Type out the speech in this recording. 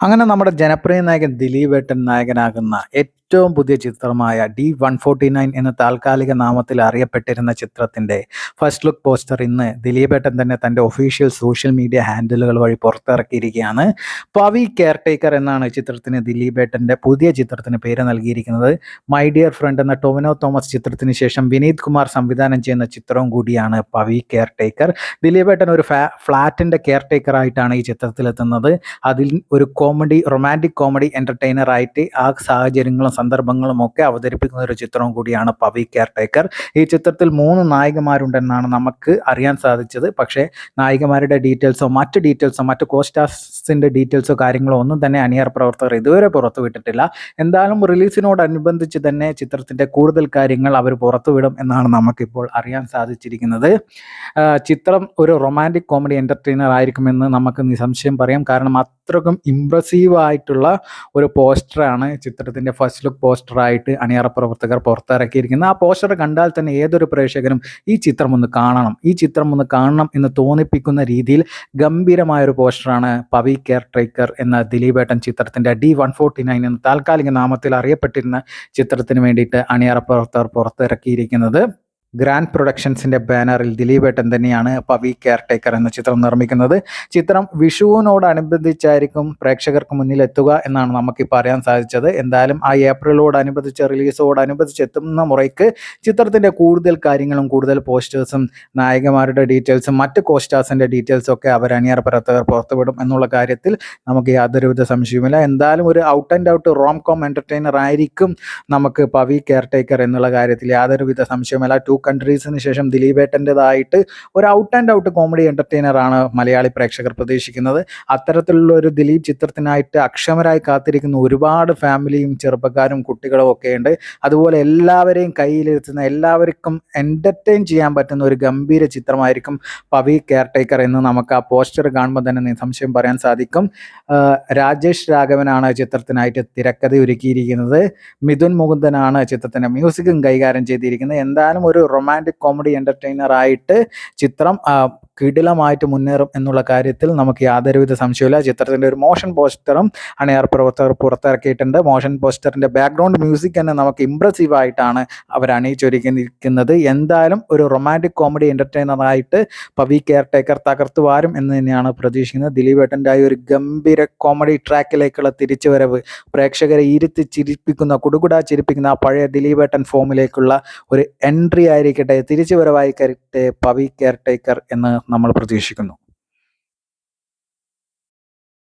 അങ്ങനെ നമ്മുടെ ജനപ്രിയ നായകൻ ദിലീപേട്ടൻ നായകനാകുന്ന ഏറ്റവും പുതിയ ചിത്രമായ ഡി വൺ ഫോർട്ടി നയൻ എന്ന താൽക്കാലിക നാമത്തിൽ അറിയപ്പെട്ടിരുന്ന ചിത്രത്തിന്റെ ഫസ്റ്റ് ലുക്ക് പോസ്റ്റർ ഇന്ന് ദിലീപേട്ടൻ തന്നെ തന്റെ ഒഫീഷ്യൽ സോഷ്യൽ മീഡിയ ഹാൻഡിലുകൾ വഴി പുറത്തിറക്കിയിരിക്കുകയാണ്. പവി കെയർടേക്കർ എന്നാണ് ചിത്രത്തിന് ദിലീപേട്ടന്റെ പുതിയ ചിത്രത്തിന് പേര് നൽകിയിരിക്കുന്നത്. മൈ ഡിയർ ഫ്രണ്ട് എന്ന ടൊമിനോ തോമസ് ചിത്രത്തിന് ശേഷം വിനീത് കുമാർ സംവിധാനം ചെയ്യുന്ന ചിത്രവും കൂടിയാണ് പവി കെയർടേക്കർ. ദിലീപേട്ടൻ ഒരു ഫ്ലാറ്റിന്റെ കെയർടേക്കർ ആയിട്ടാണ് ഈ ചിത്രത്തിലെത്തുന്നത്. അതിൽ ഒരു കോമഡി റൊമാന്റിക് കോമഡി എന്റർടൈനർ ആയിട്ട് ആ സാഹചര്യങ്ങളും സന്ദർഭങ്ങളും ഒക്കെ അവതരിപ്പിക്കുന്ന ഒരു ചിത്രവും കൂടിയാണ് പവി കെയർ ടേക്കർ ഈ ചിത്രത്തിൽ മൂന്ന് നായികമാരുണ്ടെന്നാണ് നമുക്ക് അറിയാൻ സാധിച്ചത്. പക്ഷേ നായികമാരുടെ ഡീറ്റെയിൽസോ മറ്റ് ഡീറ്റെയിൽസോ മറ്റ് കോസ്റ്റാസിന്റെ ഡീറ്റെയിൽസോ കാര്യങ്ങളോ ഒന്നും തന്നെ അണിയർ പ്രവർത്തകർ ഇതുവരെ പുറത്തുവിട്ടിട്ടില്ല എന്തായാലും റിലീസിനോടനുബന്ധിച്ച് തന്നെ ചിത്രത്തിന്റെ കൂടുതൽ കാര്യങ്ങൾ അവർ പുറത്തുവിടും എന്നാണ് നമുക്കിപ്പോൾ അറിയാൻ സാധിച്ചിരിക്കുന്നത്. ചിത്രം ഒരു റൊമാന്റിക് കോമഡി എന്റർടൈനർ ആയിരിക്കുമെന്ന് നമുക്ക് നിസംശയം പറയാം. കാരണം അത്രക്കും ഇമ്പ്രസീവായിട്ടുള്ള ഒരു പോസ്റ്ററാണ് ചിത്രത്തിന്റെ ഫസ്റ്റ് ലുക്ക് പോസ്റ്ററായിട്ട് അണിയറ പ്രവർത്തകർ പുറത്തിറക്കിയിരിക്കുന്നത് ആ പോസ്റ്റർ കണ്ടാൽ തന്നെ ഏതൊരു പ്രേക്ഷകനും ഈ ചിത്രം ഒന്ന് കാണണം. ഈ ചിത്രം ഒന്ന് കാണണം എന്ന് തോന്നിപ്പിക്കുന്ന രീതിയിൽ ഗംഭീരമായ ഒരു പോസ്റ്ററാണ് പവി കെയർ ട്രേക്കർ എന്ന ദിലീപേട്ടൻ ചിത്രത്തിന്റെ ഡി വൺ ഫോർട്ടി നയൻ എന്ന താൽക്കാലിക നാമത്തിൽ അറിയപ്പെട്ടിരുന്ന ചിത്രത്തിന് വേണ്ടിയിട്ട് അണിയറ പ്രവർത്തകർ പുറത്തിറക്കിയിരിക്കുന്നത്. ഗ്രാൻഡ് പ്രൊഡക്ഷൻസിന്റെ ബാനറിൽ ദിലീപ് ഏട്ടൻ തന്നെയാണ് പവി കെയർടേക്കർ എന്ന ചിത്രം നിർമ്മിക്കുന്നത്. ചിത്രം വിഷുവിനോടനുബന്ധിച്ചായിരിക്കും പ്രേക്ഷകർക്ക് മുന്നിൽ എത്തുക എന്നാണ് നമുക്കിപ്പോൾ അറിയാൻ സാധിച്ചത്. എന്തായാലും ആ ഏപ്രിലോടനുബന്ധിച്ച് റിലീസോടനുബന്ധിച്ച് എത്തുന്ന മുറയ്ക്ക് ചിത്രത്തിന്റെ കൂടുതൽ കാര്യങ്ങളും കൂടുതൽ പോസ്റ്റേഴ്സും നായകന്മാരുടെ ഡീറ്റെയിൽസും മറ്റ് കോസ്റ്റാസിന്റെ ഡീറ്റെയിൽസും ഒക്കെ അവർ അണിയർ പ്രവർത്തകർ പുറത്തുവിടും എന്നുള്ള കാര്യത്തിൽ നമുക്ക് യാതൊരുവിധ സംശയവുമില്ല. എന്തായാലും ഒരു out and out rom com entertainer ആയിരിക്കും നമുക്ക് പവി കെയർടേക്കർ എന്നുള്ള കാര്യത്തിൽ യാതൊരുവിധ സംശയവുമില്ല. ടു കൺട്രീസിന് ശേഷം ദിലീപേട്ടന്റെതായിട്ട് ഒരു ഔട്ട് ആൻഡ് ഔട്ട് കോമഡി എന്റർടൈനറാണ് മലയാളി പ്രേക്ഷകർ പ്രതീക്ഷിക്കുന്നത്. അത്തരത്തിലുള്ള ഒരു ദിലീപ് ചിത്രത്തിനായിട്ട് അക്ഷമരായി കാത്തിരിക്കുന്ന ഒരുപാട് ഫാമിലിയും ചെറുപ്പക്കാരും കുട്ടികളും ഒക്കെ ഉണ്ട്. അതുപോലെ എല്ലാവരെയും കയ്യിലിരുത്തുന്ന എല്ലാവർക്കും എന്റർടൈൻ ചെയ്യാൻ പറ്റുന്ന ഒരു ഗംഭീര ചിത്രമായിരിക്കും പവി കെയർടേക്കർ എന്ന് നമുക്ക് ആ പോസ്റ്റർ കാണുമ്പോൾ തന്നെ നിസംശയം പറയാൻ സാധിക്കും. രാജേഷ് രാഘവനാണ് ചിത്രത്തിനായിട്ട് തിരക്കഥ ഒരുക്കിയിരിക്കുന്നത് മിഥുൻ മുകുന്ദനാണ് ചിത്രത്തിന്റെ മ്യൂസിക്കും കൈകാര്യം ചെയ്തിരിക്കുന്നത്. എന്തായാലും ഒരു റൊമാന്റിക് കോമഡി എന്റർടൈനർ ആയിട്ട് ചിത്രം കിടിലമായിട്ട് മുന്നേറും എന്നുള്ള കാര്യത്തിൽ നമുക്ക് യാതൊരുവിധ സംശയമില്ല ചിത്രത്തിന്റെ ഒരു മോഷൻ പോസ്റ്ററും അണിയർ പ്രവർത്തകർ പുറത്തിറക്കിയിട്ടുണ്ട്. മോഷൻ പോസ്റ്ററിന്റെ ബാക്ക്ഗ്രൗണ്ട് മ്യൂസിക് തന്നെ നമുക്ക് ഇമ്പ്രസീവ് ആയിട്ടാണ് അവർ അണിയിച്ചൊരുക്കിയിരിക്കുന്നത്. എന്തായാലും ഒരു റൊമാന്റിക് കോമഡി എന്റർടൈനറായിട്ട് പവി കെയർ ടേക്കർ തകർത്തു വാരും എന്ന് തന്നെയാണ് പ്രതീക്ഷിക്കുന്നത്. ദിലീപ് ഏട്ടന്റെ ആ ഒരു ഗംഭീര കോമഡി ട്രാക്കിലേക്കുള്ള തിരിച്ചുവരവ് പ്രേക്ഷകരെ ഇരുത്തി ചിരിപ്പിക്കുന്ന കുടുകുടാ ചിരിപ്പിക്കുന്ന ആ പഴയ ദിലീപ് ഏട്ടൻ ഫോമിലേക്കുള്ള ഒരു എൻട്രി ആയിരിക്കട്ടെ. തിരിച്ചുവരവായിക്കട്ടെ പവി കെയർ ടേക്കർ എന്ന് നമ്മൾ പ്രതീക്ഷിക്കുന്നു.